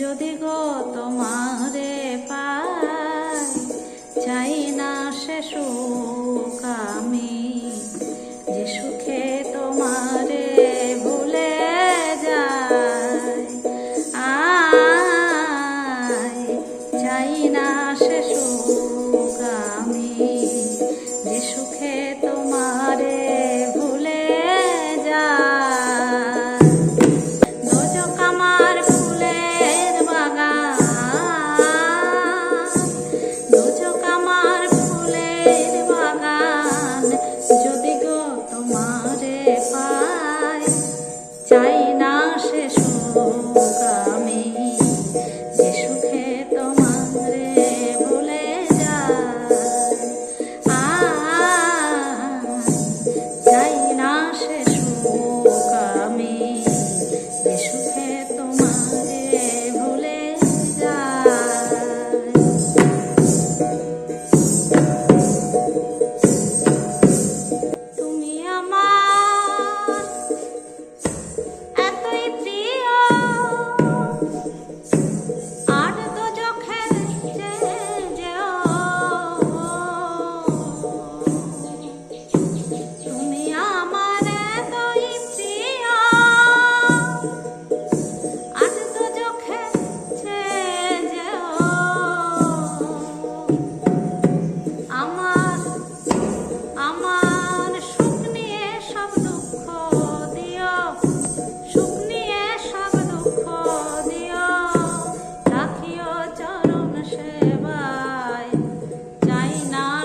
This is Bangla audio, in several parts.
যদি গো তোমারে পাই, চাই না সে সুখ আমি। যে সুখে তোমারে ভুলে যায় আয়, চাই না সে সুখ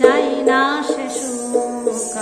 চাই না সে সুখ